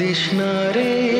দেশ না রে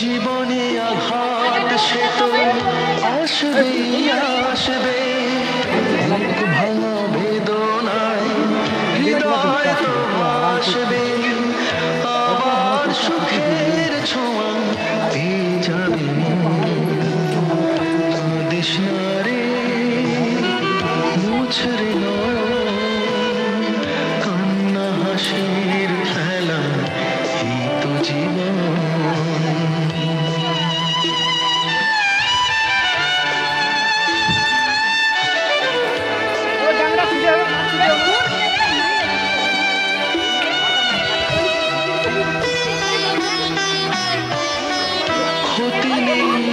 জীবনে আঘাত সে তো আসবেই আসবে। ভাঙা বেদনায় হৃদয় তো আসবে। আবার সুখের ছোঁয়া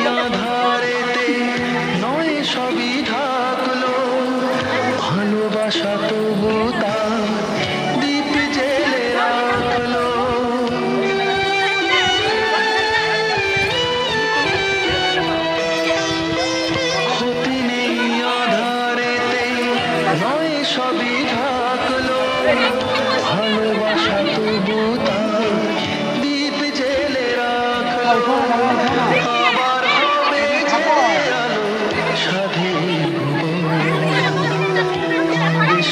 याद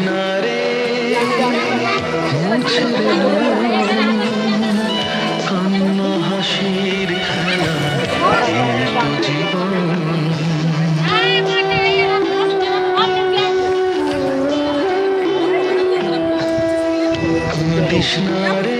কৃষ্ণরে মুছরে কান্না হাসির খেলা জীবন কৃষ্ণরে